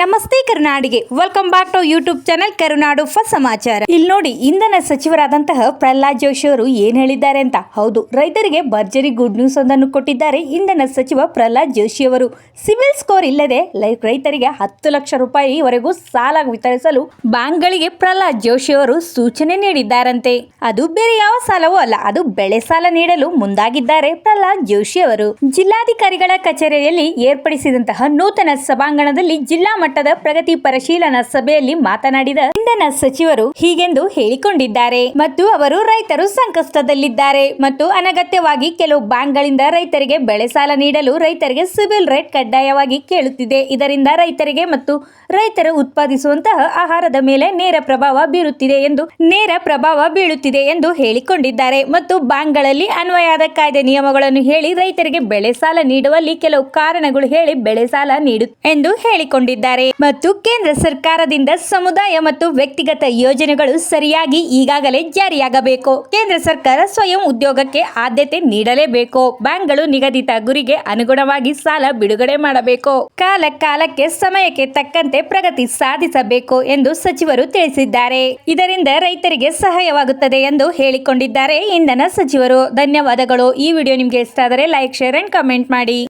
ನಮಸ್ತೆ ಕರುನಾಡಿಗೆ. Welcome back to YouTube channel Karunadu first ಸಮಾಚಾರ. ಇಲ್ಲಿ ನೋಡಿ, ಇಂಧನ ಸಚಿವರಾದಂತಹ ಪ್ರಹ್ಲಾದ್ ಜೋಶಿ ಅವರು ಏನ್ ಹೇಳಿದ್ದಾರೆ ಅಂತ? ಹೌದು, ರೈತರಿಗೆ ಭರ್ಜರಿ ಗುಡ್ ನ್ಯೂಸ್ ಒಂದನ್ನು ಕೊಟ್ಟಿದ್ದಾರೆ ಇಂಧನ ಸಚಿವ ಪ್ರಹ್ಲಾದ್ ಜೋಶಿ ಅವರು. ಸಿವಿಲ್ ಸ್ಕೋರ್ ಇಲ್ಲದೆ ರೈತರಿಗೆ ಹತ್ತು ಲಕ್ಷ ರೂಪಾಯಿವರೆಗೂ ಸಾಲ ವಿತರಿಸಲು ಬ್ಯಾಂಕ್ಗಳಿಗೆ ಪ್ರಹ್ಲಾದ್ ಜೋಶಿ ಅವರು ಸೂಚನೆ ನೀಡಿದ್ದಾರಂತೆ. ಅದು ಬೇರೆ ಯಾವ ಸಾಲವೂ ಅಲ್ಲ, ಅದು ಬೆಳೆ ಸಾಲ ನೀಡಲು ಮುಂದಾಗಿದ್ದಾರೆ ಪ್ರಹ್ಲಾದ್ ಜೋಶಿ ಅವರು. ಜಿಲ್ಲಾಧಿಕಾರಿಗಳ ಕಚೇರಿಯಲ್ಲಿ ಏರ್ಪಡಿಸಿದಂತಹ ನೂತನ ಸಭಾಂಗಣದಲ್ಲಿ ಜಿಲ್ಲಾ ಮಟ್ಟದ ಪ್ರಗತಿ ಪರಿಶೀಲನಾ ಸಭೆಯಲ್ಲಿ ಮಾತನಾಡಿದ ಇಂಧನ ಸಚಿವರು ಹೀಗೆಂದು ಹೇಳಿಕೊಂಡಿದ್ದಾರೆ. ಮತ್ತು ಅವರು ರೈತರು ಸಂಕಷ್ಟದಲ್ಲಿದ್ದಾರೆ. ಮತ್ತು ಅನಗತ್ಯವಾಗಿ ಕೆಲವು ಬ್ಯಾಂಕ್ಗಳಿಂದ ರೈತರಿಗೆ ಬೆಳೆ ಸಾಲ ನೀಡಲು ರೈತರಿಗೆ ಸಿವಿಲ್ ರೇಟ್ ಕಡ್ಡಾಯವಾಗಿ ಕೇಳುತ್ತಿದೆ. ಇದರಿಂದ ರೈತರಿಗೆ ಮತ್ತು ರೈತರು ಉತ್ಪಾದಿಸುವಂತಹ ಆಹಾರದ ಮೇಲೆ ನೇರ ಪ್ರಭಾವ ಬೀರುತ್ತಿದೆ ಎಂದು ನೇರ ಪ್ರಭಾವ ಬೀಳುತ್ತಿದೆ ಎಂದು ಹೇಳಿಕೊಂಡಿದ್ದಾರೆ. ಮತ್ತು ಬ್ಯಾಂಕ್ಗಳಲ್ಲಿ ಅನ್ವಯದ ಕಾಯ್ದೆ ನಿಯಮಗಳನ್ನು ಹೇಳಿ ರೈತರಿಗೆ ಬೆಳೆ ಸಾಲ ನೀಡುವಲ್ಲಿ ಕೆಲವು ಕಾರಣಗಳು ಹೇಳಿ ಬೆಳೆ ಸಾಲ ನೀಡು ಎಂದು ಹೇಳಿಕೊಂಡಿದ್ದಾರೆ. ಮತ್ತು ಕೇಂದ್ರ ಸರ್ಕಾರದಿಂದ ಸಮುದಾಯ ಮತ್ತು ವ್ಯಕ್ತಿಗತ ಯೋಜನೆಗಳು ಸರಿಯಾಗಿ ಈಗಾಗಲೇ ಜಾರಿಯಾಗಬೇಕು. ಕೇಂದ್ರ ಸರ್ಕಾರ ಸ್ವಯಂ ಉದ್ಯೋಗಕ್ಕೆ ಆದ್ಯತೆ ನೀಡಲೇಬೇಕು. ಬ್ಯಾಂಕ್ಗಳು ನಿಗದಿತ ಗುರಿಗೆ ಅನುಗುಣವಾಗಿ ಸಾಲ ಬಿಡುಗಡೆ ಮಾಡಬೇಕು. ಕಾಲ ಕಾಲಕ್ಕೆ ಸಮಯಕ್ಕೆ ತಕ್ಕಂತೆ ಪ್ರಗತಿ ಸಾಧಿಸಬೇಕು ಎಂದು ಸಚಿವರು ತಿಳಿಸಿದ್ದಾರೆ. ಇದರಿಂದ ರೈತರಿಗೆ ಸಹಾಯವಾಗುತ್ತದೆ ಎಂದು ಹೇಳಿಕೊಂಡಿದ್ದಾರೆ ಇಂಧನ ಸಚಿವರು. ಧನ್ಯವಾದಗಳು. ಈ ವಿಡಿಯೋ ನಿಮಗೆ ಇಷ್ಟ ಆದರೆ ಲೈಕ್, ಶೇರ್ ಅಂಡ್ ಕಮೆಂಟ್ ಮಾಡಿ.